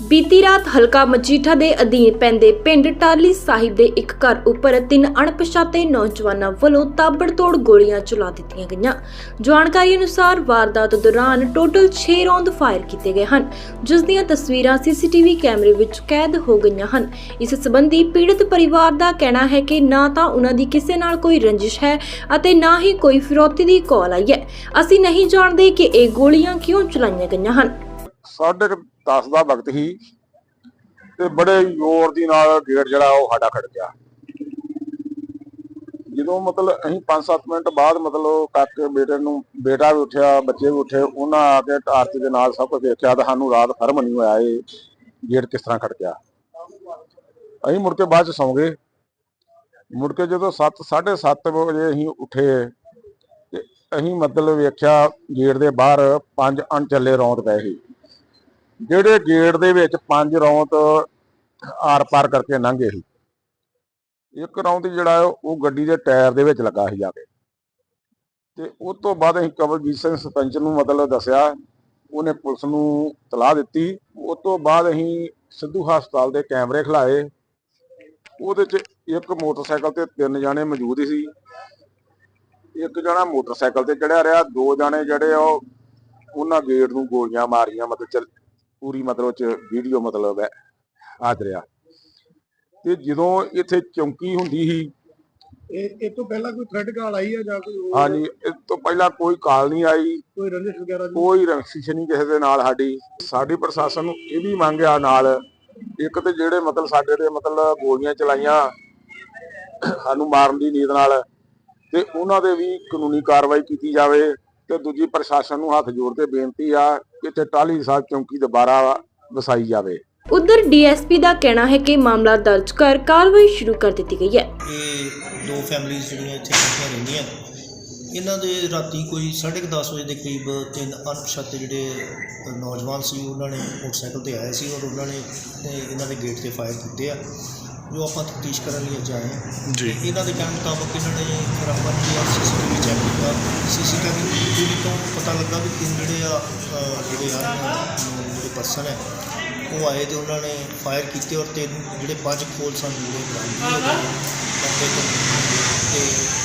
ਬੀਤੀ ਰਾਤ ਹਲਕਾ ਮਜੀਠਾ ਦੇ ਅਧੀਨ ਪੈਂਦੇ ਪਿੰਡ ਟਾਲੀ ਸਾਹਿਬ ਦੇ ਇੱਕ ਘਰ ਉੱਪਰ ਤਿੰਨ ਅਣਪਛਾਤੇ ਨੌਜਵਾਨਾਂ ਵੱਲੋਂ ਤਾਬੜਤੋੜ ਗੋਲੀਆਂ ਚਲਾ ਦਿੱਤੀਆਂ ਗਈਆਂ। ਜਾਣਕਾਰੀ ਅਨੁਸਾਰ ਵਾਰਦਾਤ ਦੌਰਾਨ ਟੋਟਲ 6 ਰੌਂਦ ਫਾਇਰ ਕੀਤੇ ਗਏ ਹਨ, ਜਿਸ ਦੀਆਂ ਤਸਵੀਰਾਂ ਸੀਸੀਟੀਵੀ ਕੈਮਰੇ ਵਿੱਚ ਕੈਦ ਹੋ ਗਈਆਂ ਹਨ। ਇਸ ਸੰਬੰਧੀ ਪੀੜਤ ਪਰਿਵਾਰ ਦਾ ਕਹਿਣਾ ਹੈ ਕਿ ਨਾ ਤਾਂ ਉਹਨਾਂ ਦੀ ਕਿਸੇ ਨਾਲ ਕੋਈ ਰੰਜਿਸ਼ ਹੈ ਅਤੇ ਨਾ ਹੀ ਕੋਈ ਫਿਰੌਤੀ ਦੀ ਕਾਲ ਆਈ ਹੈ। ਅਸੀਂ ਨਹੀਂ ਜਾਣਦੇ ਕਿ ਇਹ ਗੋਲੀਆਂ ਕਿਉਂ ਚਲਾਈਆਂ ਗਈਆਂ ਹਨ। ਸਾਢੇ ਕੁ ਦਸ ਦਾ ਵਕਤ ਸੀ ਤੇ ਬੜੇ ਜ਼ੋਰ ਦੀ ਨਾਲ ਗੇਟ ਜਿਹੜਾ ਉਹ ਸਾਡਾ ਖੜ ਗਿਆ। ਜਦੋਂ ਮਤਲਬ ਅਸੀਂ 5-7 ਮਿੰਟ ਬਾਅਦ ਮਤਲਬ ਕਾਕੇ ਬੇਟੇ ਨੂੰ, ਬੇਟਾ ਵੀ ਉੱਠਿਆ, ਬੱਚੇ ਵੀ ਉੱਠੇ, ਉਹਨਾਂ ਆ ਕੇ ਟਾਰਚ ਦੇ ਨਾਲ ਸਭ ਕੁਝ ਦੇਖਿਆ ਤਾਂ ਸਾਨੂੰ ਰਾਤ ਫਰਮ ਨਹੀਂ ਹੋਇਆ ਇਹ ਗੇਟ ਕਿਸ ਤਰ੍ਹਾਂ ਖੜ ਗਿਆ। ਅਸੀਂ ਮੁੜ ਕੇ ਬਾਅਦ ਚ ਸੌਂ ਗਏ। ਮੁੜ ਕੇ ਜਦੋਂ 7 7:30 ਵਜੇ ਅਸੀਂ ਉੱਠੇ ਤੇ ਅਸੀਂ ਮਤਲਬ ਵੇਖਿਆ ਗੇਟ ਦੇ ਬਾਹਰ ਪੰਜ ਅਣਚੱਲੇ ਰੌਂਦ ਪਏ ਸੀ। ਜਿਹੜੇ ਗੇਟ ਦੇ ਵਿੱਚ ਪੰਜ ਰੌਂਤ ਆਰ ਪਾਰ ਕਰਕੇ ਲੰਘੇ ਸੀ, ਇੱਕ ਰੌਂਤ ਜਿਹੜਾ ਉਹ ਗੱਡੀ ਦੇ ਟਾਇਰ ਦੇ ਵਿੱਚ ਲੱਗਾ ਸੀ ਜਾ ਕੇ। ਤੇ ਉਸ ਤੋਂ ਬਾਅਦ ਅਸੀਂ ਕਵਲਜੀਤ ਸਿੰਘ ਸਰਪੰਚ ਨੂੰ ਮਤਲਬ ਦੱਸਿਆ, ਉਹਨੇ ਪੁਲਿਸ ਨੂੰ ਤਲਾਹ ਦਿੱਤੀ। ਉਸ ਤੋਂ ਬਾਅਦ ਅਸੀਂ ਸਿੱਧੂ ਹਸਪਤਾਲ ਦੇ ਕੈਮਰੇ ਖਿਲਾਏ। ਉਹਦੇ 'ਚ ਇੱਕ ਮੋਟਰਸਾਈਕਲ ਤੇ ਤਿੰਨ ਜਾਣੇ ਮੌਜੂਦ ਸੀ। ਇੱਕ ਜਣਾ ਮੋਟਰਸਾਈਕਲ ਤੇ ਚੜਿਆ ਰਿਹਾ, ਦੋ ਜਾਣੇ ਜਿਹੜੇ ਆ ਉਹ ਉਹਨਾਂ ਗੇਟ ਨੂੰ ਗੋਲੀਆਂ ਮਾਰੀਆਂ, ਮਤਲਬ ਚੱਲ ਪੂਰੀ ਮਤਲਬ ਚ ਵੀਡੀਓ ਮਤਲਬ ਹੈ ਆਜ ਰਿਹਾ। ਤੇ ਜਦੋਂ ਇੱਥੇ ਚੌਂਕੀ ਹੁੰਦੀ ਸੀ ਇਹ ਇਹ ਤੋਂ ਪਹਿਲਾਂ ਕੋਈ ਥ੍ਰੈਡ ਕਾਲ ਆਈ ਹੈ ਜਾਂ ਕੋਈ ਹੋਰ? ਹਾਂਜੀ ਇਸ ਤੋਂ ਪਹਿਲਾਂ ਕੋਈ ਕਾਲ ਨਹੀਂ ਆਈ। ਕੋਈ ਰੰਜਿਸ਼ ਵਗੈਰਾ ਦੀ ਕੋਈ ਰੰਸ਼ਿਸ਼ ਨਹੀਂ ਕਿਸੇ ਦੇ ਨਾਲ ਸਾਡੀ। ਸਾਡੀ ਪ੍ਰਸ਼ਾਸਨ ਨੂੰ ਇਹ ਵੀ ਮੰਗਿਆ ਨਾਲ ਇੱਕ ਤੇ ਜਿਹੜੇ ਮਤਲਬ ਸਾਡੇ ਤੇ ਮਤਲਬ ਗੋਲੀਆਂ ਚਲਾਈਆਂ ਸਾਨੂੰ ਮਾਰਨ ਦੀ ਨੀਤ ਨਾਲ ਤੇ ਉਹਨਾਂ ਦੇ ਵੀ ਕਾਨੂੰਨੀ ਕਾਰਵਾਈ ਕੀਤੀ ਜਾਵੇ। ਤੇ ਦੂਜੀ ਪ੍ਰਸ਼ਾਸਨ ਨੂੰ ਹੱਥ ਜੋੜ ਕੇ ਬੇਨਤੀ ਆ ਕਿ ਇੱਥੇ ਟਾਹਲੀ ਸਾਹਿਬ ਚੌਂਕੀ ਦੁਬਾਰਾ ਵਸਾਈ ਜਾਵੇ। ਉਧਰ ਡੀਐਸਪੀ ਦਾ ਕਹਿਣਾ ਹੈ ਕਿ ਮਾਮਲਾ ਦਰਜ ਕਰ ਕਾਰਵਾਈ ਸ਼ੁਰੂ ਕਰ ਦਿੱਤੀ ਗਈ ਹੈ। ਇਹ ਦੋ ਫੈਮਿਲੀਜ਼ ਜਿਹੜੀਆਂ ਇੱਥੇ ਇਕੱਠੀਆਂ ਰਹਿੰਦੀਆਂ। ਇਹਨਾਂ ਦੇ ਰਾਤੀ ਕੋਈ 10:30 ਵਜੇ ਦੇ ਕਰੀਬ ਤਿੰਨ ਅਣਪਛਾਤੇ ਜਿਹੜੇ ਨੌਜਵਾਨ ਸੀ ਉਹਨਾਂ ਨੇ ਮੋਟਰਸਾਈਕਲ ਤੇ ਆਏ ਸੀ ਔਰ ਉਹਨਾਂ ਨੇ ਇਹ- ਇਹਨਾਂ ਦੇ ਗੇਟ ਤੇ ਫਾਇਰ ਕੀਤੇ ਆ। ਜੋ ਆਪਾਂ ਤਫਤੀਸ਼ ਕਰਨ ਲਈ ਅੱਜ ਆਏ ਹਾਂ। ਜੀ। ਇਹਨਾਂ ਦੇ ਕਹਿਣ ਮੁਤਾਬਕ ਇਹਨਾਂ ਨੇ ਫਿਰ ਆਪਾਂ ਜੀ ਸੀਸੀਟੀਵੀ ਚੈੱਕ ਕੀਤਾ। ਸੀਸੀਟੀਵੀ ਤੋਂ ਪਤਾ ਲੱਗਾ ਵੀ ਤਿੰਨ ਜਿਹੜੇ ਆ ਜਿਹੜੇ ਆ ਜਿਹੜੇ ਪਰਸਨ ਹੈ ਉਹ ਆਏ ਤੇ ਉਹਨਾਂ ਨੇ ਫਾਇਰ ਕੀਤੇ ਔਰ ਤਿੰਨ ਜਿਹੜੇ ਪੰਜ ਖੋਲ ਸਨ ਜਿਹੜੇ ਬਰਾਮਦ ਤੋਂ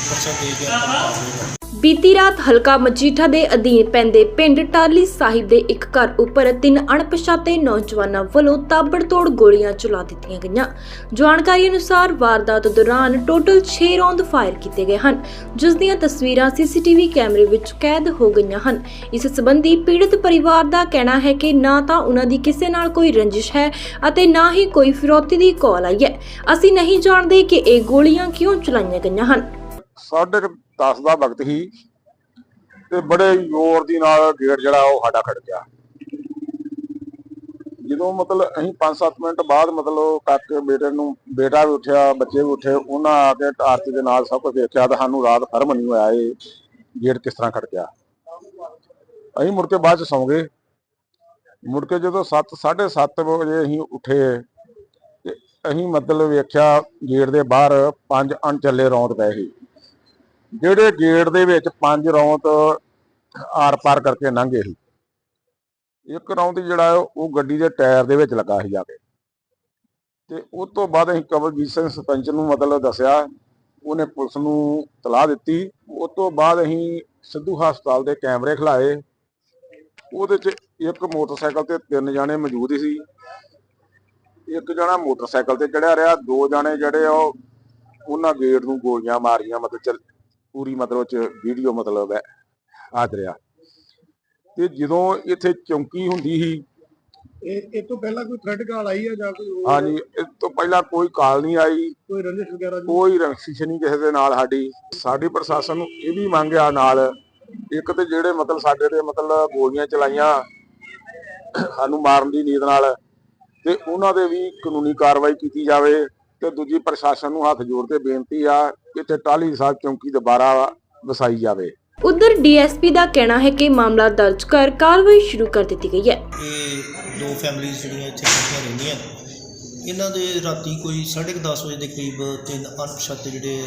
ਪਰਚਾ ਦੇ ਕਰ ਬੀਤੀ ਰਾਤ ਹਲਕਾ ਮਜੀਠਾ ਦੇ ਅਧੀਨ ਪੈਂਦੇ ਪਿੰਡ ਟਾਲੀ ਸਾਹਿਬ ਦੇ ਇੱਕ ਘਰ ਉੱਪਰ ਤਿੰਨ ਅਣਪਛਾਤੇ ਨੌਜਵਾਨਾਂ ਵੱਲੋਂ ਤਾਬੜਤੋੜ ਗੋਲੀਆਂ ਚਲਾ ਦਿੱਤੀਆਂ ਗਈਆਂ। ਜਾਣਕਾਰੀ ਅਨੁਸਾਰ ਵਾਰਦਾਤ ਦੌਰਾਨ ਟੋਟਲ 6 ਰੌਂਦ ਫਾਇਰ ਕੀਤੇ ਗਏ ਹਨ, ਜਿਸ ਦੀਆਂ ਤਸਵੀਰਾਂ ਸੀਸੀਟੀਵੀ ਕੈਮਰੇ ਵਿੱਚ ਕੈਦ ਹੋ ਗਈਆਂ ਹਨ। ਇਸ ਸਬੰਧੀ ਪੀੜਤ ਪਰਿਵਾਰ ਦਾ ਕਹਿਣਾ ਹੈ ਕਿ ਨਾ ਤਾਂ ਉਹਨਾਂ ਦੀ ਕਿਸੇ ਨਾਲ ਕੋਈ ਰੰਜਿਸ਼ ਹੈ ਅਤੇ ਨਾ ਹੀ ਕੋਈ ਫਿਰੋਤੀ ਦੀ ਕਾਲ ਆਈ ਹੈ। ਅਸੀਂ ਨਹੀਂ ਜਾਣਦੇ ਕਿ ਇਹ ਗੋਲੀਆਂ ਕਿਉਂ ਚਲਾਈਆਂ ਗਈਆਂ ਹਨ। ਸਾਡੇ 10 ਦਾ ਵਕਤ ਹੀ ਤੇ ਬੜੇ ਜ਼ੋਰ ਦੀ ਨਾਲ ਗੇਟ ਜਿਹੜਾ ਉਹ ਸਾਡਾ ਖੜ ਗਿਆ। ਜਦੋਂ ਮਤਲਬ ਅਸੀਂ 5-7 ਮਿੰਟ ਬਾਅਦ ਮਤਲਬ ਕਾਕੇ ਬੇਟੇ ਨੂੰ, ਬੇਟਾ ਵੀ ਉੱਠਿਆ, ਬੱਚੇ ਵੀ ਉੱਠੇ, ਉਹਨਾਂ ਆ ਕੇ ਆਰਤੀ ਦੇ ਨਾਲ ਸਭ ਕੁਝ ਦੇਖਿਆ ਤਾਂ ਸਾਨੂੰ ਰਾਤ ਫਰਮ ਨਹੀਂ ਹੋਇਆ ਇਹ ਗੇਟ ਕਿਸ ਤਰ੍ਹਾਂ ਖੜ ਗਿਆ। ਅਸੀਂ ਮੁੜ ਕੇ ਬਾਅਦ ਚ ਸੌਂ ਗਏ। ਮੁੜ ਕੇ ਜਦੋਂ 7 7:30 ਵਜੇ ਅਸੀਂ ਉੱਠੇ ਤੇ ਅਸੀਂ ਮਤਲਬ ਵੇਖਿਆ ਗੇਟ ਦੇ ਬਾਹਰ ਪੰਜ ਅਣਚੱਲੇ ਰੌਂਦ ਪਏ ਸੀ। ਜਿਹੜੇ ਗੇਟ ਦੇ ਵਿੱਚ ਪੰਜ ਰੌਂਤ ਆਰ ਪਾਰ ਕਰਕੇ ਲੰਘੇ ਸੀ। ਇੱਕ ਰੌਂਤ ਜਿਹੜਾ ਉਹ ਗੱਡੀ ਦੇ ਟਾਇਰ ਦੇ ਵਿੱਚ ਲੱਗਾ ਸੀ ਜਾ ਕੇ। ਤੇ ਉਸ ਤੋਂ ਬਾਅਦ ਅਸੀਂ ਕਵਲਜੀਤ ਸਿੰਘ ਸਰਪੰਚ ਨੂੰ ਮਤਲਬ ਦੱਸਿਆ, ਉਹਨੇ ਪੁਲਿਸ ਨੂੰ ਤਲਾਹ ਦਿੱਤੀ। ਉਸ ਤੋਂ ਬਾਅਦ ਅਸੀਂ ਸਿੱਧੂ ਹਸਪਤਾਲ ਦੇ ਕੈਮਰੇ ਖਿਲਾਏ। ਉਹਦੇ 'ਚ ਇੱਕ ਮੋਟਰਸਾਈਕਲ ਤੇ ਤਿੰਨ ਜਾਣੇ ਮੌਜੂਦ ਸੀ। ਇੱਕ ਜਣਾ ਮੋਟਰਸਾਈਕਲ ਤੇ ਚੜਿਆ ਰਿਹਾ, ਦੋ ਜਾਣੇ ਜਿਹੜੇ ਉਹ ਉਹਨਾਂ ਗੇਟ ਨੂੰ ਗੋਲੀਆਂ ਮਾਰੀਆਂ, ਮਤਲਬ ਚੱਲ ਪੂਰੀ ਮਤਲਬ ਚ ਵੀਡੀਓ ਮਤਲਬ ਹੈ। ਰਿਹਾ ਤੇ ਜਦੋਂ ਇੱਥੇ ਚੌਂਕੀ ਹੁੰਦੀ ਸੀ ਇਹ ਇਹ ਤੋਂ ਪਹਿਲਾਂ ਕੋਈ ਥ੍ਰੈਡ ਕਾਲ ਆਈ ਹੈ ਜਾਂ ਕੋਈ ਹੋਰ? ਹਾਂਜੀ ਇਸ ਤੋਂ ਪਹਿਲਾਂ ਕੋਈ ਕਾਲ ਨਹੀਂ ਆਈ। ਕੋਈ ਰੰਜਿਸ਼ ਵਗੈਰਾ ਦੀ ਕੋਈ ਰੰਸ਼ਿਸ਼ ਨਹੀਂ ਕਿਸੇ ਦੇ ਨਾਲ ਸਾਡੀ। ਸਾਡੀ ਪ੍ਰਸ਼ਾਸਨ ਨੂੰ ਇਹ ਵੀ ਮੰਗਿਆ ਨਾਲ ਇੱਕ ਤੇ ਜਿਹੜੇ ਮਤਲਬ ਸਾਡੇ ਤੇ ਮਤਲਬ ਗੋਲੀਆਂ ਚਲਾਈਆਂ ਸਾਨੂੰ ਮਾਰਨ ਦੀ ਨੀਤ ਨਾਲ ਤੇ ਉਹਨਾਂ ਦੇ ਵੀ ਕਾਨੂੰਨੀ ਕਾਰਵਾਈ ਕੀਤੀ ਜਾਵੇ। ਤੇ ਦੂਜੀ ਪ੍ਰਸ਼ਾਸਨ ਨੂੰ ਹੱਥ ਜੋੜ ਕੇ ਬੇਨਤੀ ਆ ਕਿ ਇੱਥੇ ਟਾਹਲੀ ਸਾਹਿਬ ਚੌਂਕੀ ਦੁਬਾਰਾ ਵਸਾਈ ਜਾਵੇ। ਉਧਰ ਡੀਐਸਪੀ ਦਾ ਕਹਿਣਾ ਹੈ ਕਿ ਮਾਮਲਾ ਦਰਜ ਕਰ ਕਾਰਵਾਈ ਸ਼ੁਰੂ ਕਰ ਦਿੱਤੀ ਗਈ ਹੈ। ਇਹ ਦੋ ਫੈਮਿਲੀਜ਼ ਜਿਹੜੀਆਂ ਇੱਥੇ ਇਕੱਠੀਆਂ ਰਹਿੰਦੀਆਂ। ਇਹਨਾਂ ਦੇ ਰਾਤੀ ਕੋਈ 10:30 ਵਜੇ ਦੇ ਕਰੀਬ ਤਿੰਨ ਅਣਪਛਾਤੇ ਜਿਹੜੇ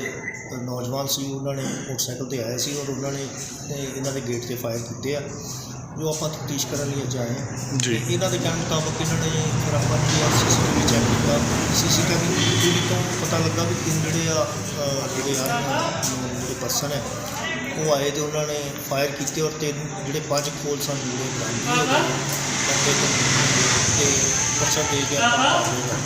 ਅ, ਨੌਜਵਾਨ ਸੀ ਉਹਨਾਂ ਨੇ ਮੋਟਰਸਾਈਕਲ ਤੇ ਆਏ ਸੀ ਔਰ ਉਹਨਾਂ ਨੇ ਇਹ- ਇਹਨਾਂ ਦੇ ਗੇਟ ਤੇ ਫਾਇਰ ਕੀਤੇ ਆ। ਜੋ ਆਪਾਂ ਤਫਤੀਸ਼ ਕਰਨ ਲਈ ਅੱਜ ਆਏ ਹਾਂ। ਜੀ। ਇਹਨਾਂ ਦੇ ਕਹਿਣ ਮੁਤਾਬਕ ਇਹਨਾਂ ਨੇ ਆਪਾਂ ਜਿਹੜਾ ਸੀਸੀਟੀਵੀ ਚੈੱਕ ਕੀਤਾ। ਸੀਸੀਟੀਵੀ ਤੋਂ ਪਤਾ ਲੱਗਾ ਵੀ ਤਿੰਨ ਜਿਹੜੇ ਆ ਜਿਹੜੇ ਆ ਜਿਹੜੇ ਪਰਸਨ ਹੈ ਉਹ ਆਏ ਤੇ ਉਹਨਾਂ ਨੇ ਫਾਇਰ ਕੀਤੇ ਔਰ ਤਿੰਨ ਜਿਹੜੇ ਪੰਜ ਖੋਲ ਸਨ ਜਿਹੜੇ ਬਰਾਮਦ ਤੋਂ ਪਰਚਾ ਦੇ ਕੇ ਆਪਾਂ